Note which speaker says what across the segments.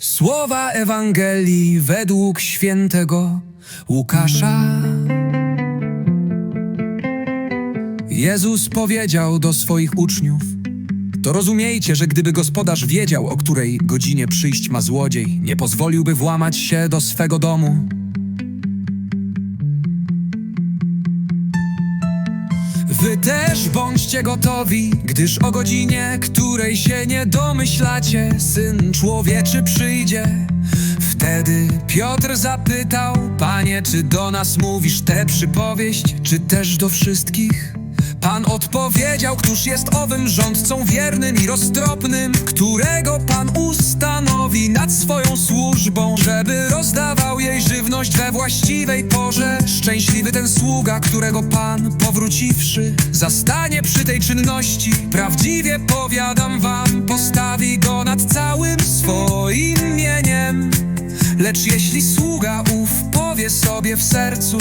Speaker 1: Słowa Ewangelii według świętego Łukasza. Jezus powiedział do swoich uczniów: To rozumiejcie, że gdyby gospodarz wiedział, o której godzinie przyjść ma złodziej, nie pozwoliłby włamać się do swego domu. Wy też bądźcie gotowi, gdyż o godzinie, której się nie domyślacie, syn człowieczy przyjdzie. Wtedy Piotr zapytał, panie, czy do nas mówisz tę przypowieść, czy też do wszystkich? Pan odpowiedział, któż jest owym rządcą wiernym i roztropnym, którego Pan ustanowi nad swoją służbą, żeby rozdawał jej żywność we właściwej porze. Szczęśliwy ten sługa, którego Pan, powróciwszy, zastanie przy tej czynności. Prawdziwie powiadam wam, postawi go nad całym swoim mieniem. Lecz jeśli sługa ów powie sobie w sercu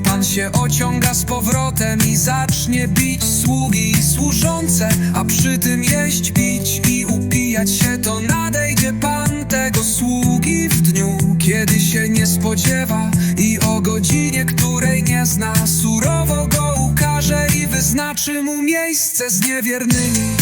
Speaker 1: pan się ociąga z powrotem i zacznie bić sługi i służące A przy tym jeść, pić i upijać się To nadejdzie pan tego sługi w dniu Kiedy się nie spodziewa i o godzinie, której nie zna Surowo go ukaże i wyznaczy mu miejsce z niewiernymi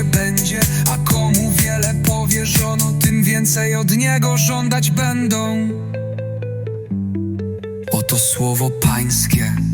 Speaker 1: się będzie, a komu wiele powierzono, tym więcej od niego żądać będą. Oto słowo Pańskie.